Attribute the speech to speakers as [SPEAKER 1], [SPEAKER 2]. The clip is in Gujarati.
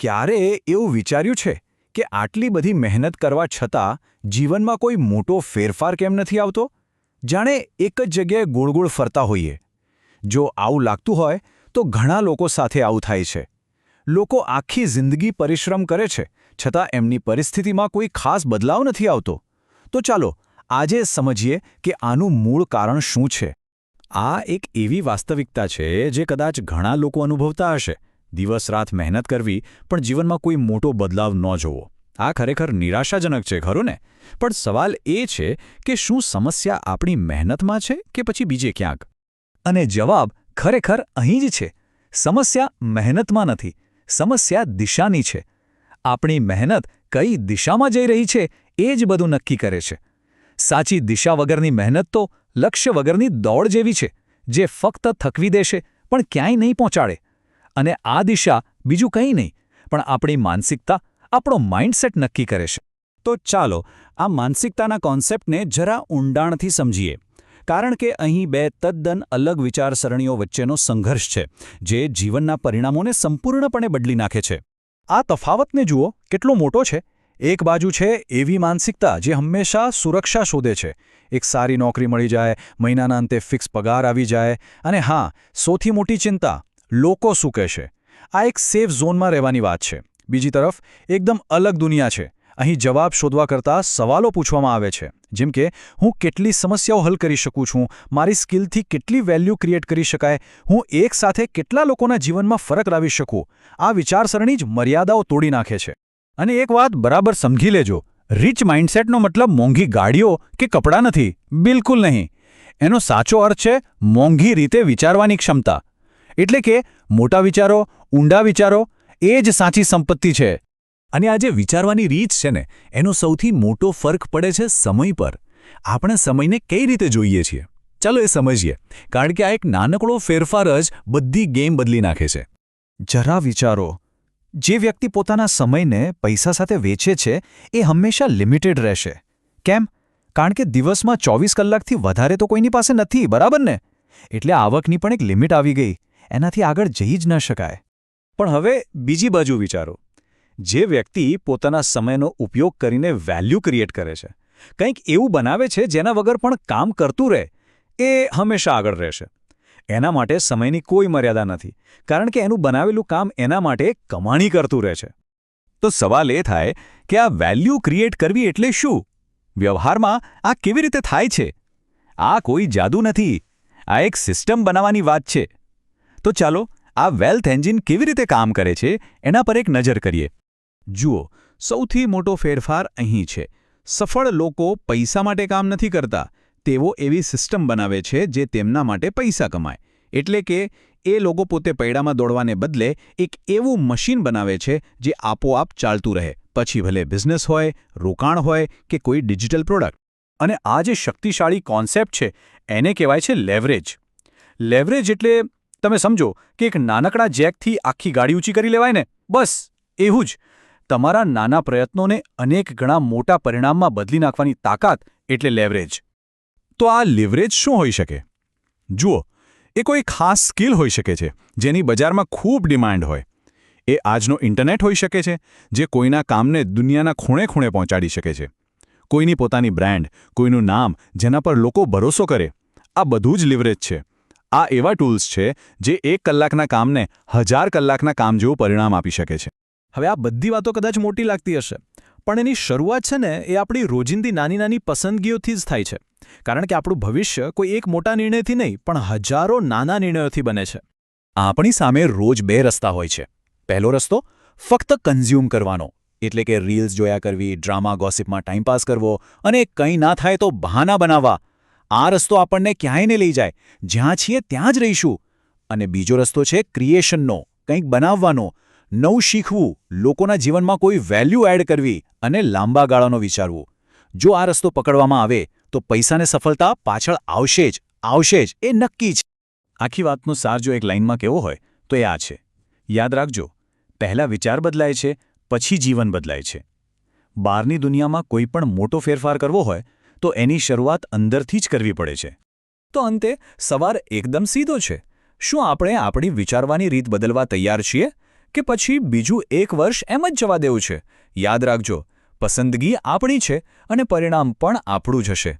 [SPEAKER 1] ક્યારે એવું વિચાર્યું છે કે આટલી બધી મહેનત કરવા છતાં જીવનમાં કોઈ મોટો ફેરફાર કેમ નથી આવતો? જાણે એક જ જગ્યાએ ગોળ ગોળ ફરતા હોઈએ. જો આવું લાગતું હોય, તો ઘણા લોકો સાથે આવું થાય છે. લોકો આખી જિંદગી પરિશ્રમ કરે છે, છતાં એમની પરિસ્થિતિમાં કોઈ ખાસ બદલાવ નથી આવતો. તો ચાલો, આજે સમજીએ કે આનું મૂળ કારણ શું છે. આ એક એવી વાસ્તવિકતા છે જે કદાચ ઘણા લોકો અનુભવતા હશે. દિવસ રાત મહેનત કરવી, પણ જીવનમાં કોઈ મોટો બદલાવ ન જોવો. આ ખરેખર નિરાશાજનક છે, ખરું ને? પણ સવાલ એ છે કે શું સમસ્યા આપણી મહેનતમાં છે કે પછી બીજે ક્યાંક? અને જવાબ ખરેખર અહીં જ છે. સમસ્યા મહેનતમાં નથી. સમસ્યા દિશાની છે. આપણી મહેનત કઈ દિશામાં જઈ રહી છે એ જ બધું નક્કી કરે છે. સાચી દિશા વગરની મહેનત તો લક્ષ્ય વગરની દોડ જેવી છે, જે ફક્ત થકવી દેશે, પણ ક્યાંય નહીં પહોંચાડે. અને આ દિશા બીજું કંઈ નહીં, પણ આપણી માનસિકતા આપણો માઇન્ડસેટ નક્કી કરે છે. તો ચાલો આ માનસિકતાના કોન્સેપ્ટને જરા ઊંડાણથી સમજીએ. કારણ કે અહીં બે તદ્દન અલગ વિચારસરણીઓ વચ્ચેનો સંઘર્ષ છે, જે જીવનના પરિણામોને સંપૂર્ણપણે બદલી નાખે છે. આ તફાવતને જુઓ, કેટલો મોટો છે. એક બાજુ છે એવી માનસિકતા જે હંમેશા સુરક્ષા શોધે છે. એક સારી નોકરી મળી જાય, મહિનાના અંતે ફિક્સ પગાર આવી જાય, અને હા, સૌથી મોટી ચિંતા લોકો શું કહેશે? આ એક સેફ ઝોનમાં રહેવાની વાત છે. બીજી તરફ, એકદમ અલગ દુનિયા છે. અહીં જવાબ શોધવા કરતાં સવાલો પૂછવામાં આવે છે. જેમ કે, હું કેટલી સમસ્યાઓ હલ કરી શકું છું? મારી સ્કિલથી કેટલી વેલ્યુ ક્રિએટ કરી શકાય? હું એક સાથે કેટલા લોકોના જીવનમાં ફરક લાવી શકું? આ વિચારસરણી જ મર્યાદાઓ તોડી નાખે છે. અને એક વાત બરાબર સમજી લેજો. રીચ માઇન્ડસેટનો મતલબ મોંઘી ગાડીઓ કે કપડાં નથી. બિલકુલ નહીં. એનો સાચો અર્થ છે મોંઘી રીતે વિચારવાની ક્ષમતા. એટલે કે મોટા વિચારો, ઊંડા વિચારો, એ જ સાચી સંપત્તિ છે. અને આ જે વિચારવાની રીત છે ને, એનો સૌથી મોટો ફરક પડે છે સમય પર. આપણે સમયને કઈ રીતે જોઈએ છીએ? ચાલો એ સમજીએ. કારણ કે આ એક નાનકડો ફેરફાર જ બધી ગેમ બદલી નાખે છે. જરા વિચારો. જે વ્યક્તિ પોતાના સમયને પૈસા સાથે વેચે છે, એ હંમેશા લિમિટેડ રહેશે. કેમ? કારણ કે દિવસમાં ચોવીસ કલાકથી વધારે તો કોઈની પાસે નથી, બરાબર ને? એટલે આવકની પણ એક લિમિટ આવી ગઈ. એનાથી આગળ જઈ જ ન શકાય. પણ હવે બીજી બાજુ વિચારો. જે વ્યક્તિ પોતાના સમયનો ઉપયોગ કરીને વેલ્યુ ક્રિએટ કરે છે, કંઈક એવું બનાવે છે જેના વગર પણ કામ કરતું રહે, એ હંમેશા આગળ રહેશે. એના માટે સમયની કોઈ મર્યાદા નથી, કારણ કે એનું બનાવેલું કામ એના માટે કમાણી કરતું રહે છે. તો સવાલ એ થાય કે આ વેલ્યુ ક્રિએટ કરવી એટલે શું? વ્યવહારમાં આ કેવી રીતે થાય છે? આ કોઈ જાદુ નથી. આ એક સિસ્ટમ બનાવવાની વાત છે. તો ચાલો આ વેલ્થ એન્જિન કેવી રીતે કામ કરે છે એના પર એક નજર કરીએ. જુઓ, સૌથી મોટો ફેરફાર અહીં છે. સફળ લોકો પૈસા માટે કામ નથી કરતા. તેઓ એવી સિસ્ટમ બનાવે છે જે તેમના માટે પૈસા કમાય. એટલે કે, એ લોકો પોતે પૈડામાં દોડવાને બદલે એક એવું મશીન બનાવે છે જે આપોઆપ ચાલતું રહે. પછી ભલે બિઝનેસ હોય, રોકાણ હોય કે કોઈ ડિજિટલ પ્રોડક્ટ અને આ જે શક્તિશાળી કોન્સેપ્ટ છે, એને કહેવાય છે લેવરેજ લેવરેજ એટલે તમે સમજો કે એક નાનકડા જેકથી આખી ગાડી ઊંચી કરી લેવાય ને? બસ, એવું જ. તમારા નાના પ્રયત્નોને અનેક ગણા મોટા પરિણામમાં બદલી નાખવાની તાકાત એટલે લેવરેજ તો આ લિવરેજ શું હોઈ શકે? જુઓ, એ કોઈ ખાસ સ્કિલ હોઈ શકે છે, જેની બજારમાં ખૂબ ડિમાન્ડ હોય. એ આજનો ઇન્ટરનેટ હોઈ શકે છે, જે કોઈના કામને દુનિયાના ખૂણે ખૂણે પહોંચાડી શકે છે. કોઈની પોતાની બ્રાન્ડ, કોઈનું નામ, જેના પર લોકો ભરોસો કરે. આ બધું જ લિવરેજ છે. આ એવા ટૂલ્સ છે જે એક કલાકના કામને હજાર કલાકના કામ જેવું પરિણામ આપી શકે છે. હવે આ બધી વાતો કદાચ મોટી લાગતી હશે, પણ એની શરૂઆત છે ને એ આપણી રોજિંદી નાની નાની પસંદગીઓથી જ થાય છે. કારણ કે આપણું ભવિષ્ય કોઈ એક મોટા નિર્ણયથી નહીં, પણ હજારો નાના નિર્ણયોથી બને છે. આપણી સામે રોજ બે રસ્તા હોય છે. પહેલો રસ્તો, ફક્ત કન્ઝ્યુમ કરવાનો. એટલે કે રીલ્સ જોયા કરવી ડ્રામા ગોસિપમાં ટાઈમપાસ કરવો અને કંઈ ના થાય તો બહાના બનાવવા. આ રસ્તો આપણને ક્યાંય ને લઈ જાય. જ્યાં છીએ ત્યાં જ રહીશું. અને બીજો રસ્તો છે ક્રિએશનનો કંઈક બનાવવાનો. નવું શીખવું, લોકોના જીવનમાં કોઈ વેલ્યુ એડ કરવી અને લાંબા ગાળાનો વિચારવું. જો આ રસ્તો પકડવામાં આવે, તો પૈસાને સફળતા પાછળ આવશે જ આવશે જ. એ નક્કી જ. આખી વાતનો સાર જો એક લાઇનમાં કેવો હોય, તો એ આ છે. યાદ રાખજો, પહેલા વિચાર બદલાય છે, પછી જીવન બદલાય છે. બહારની દુનિયામાં કોઈ પણ મોટો ફેરફાર કરવો હોય તો એની શરૂઆત અંદરથી જ કરવી પડે છે. તો અંતે, સવાર એકદમ સીધો છે. શું આપણે આપણી વિચારવાની રીત બદલવા તૈયાર છીએ? કે પછી બીજું એક વર્ષ એમ જ જવા દેવું છે? યાદ રાખજો, પસંદગી આપણી છે અને પરિણામ પણ આપણું જ હશે.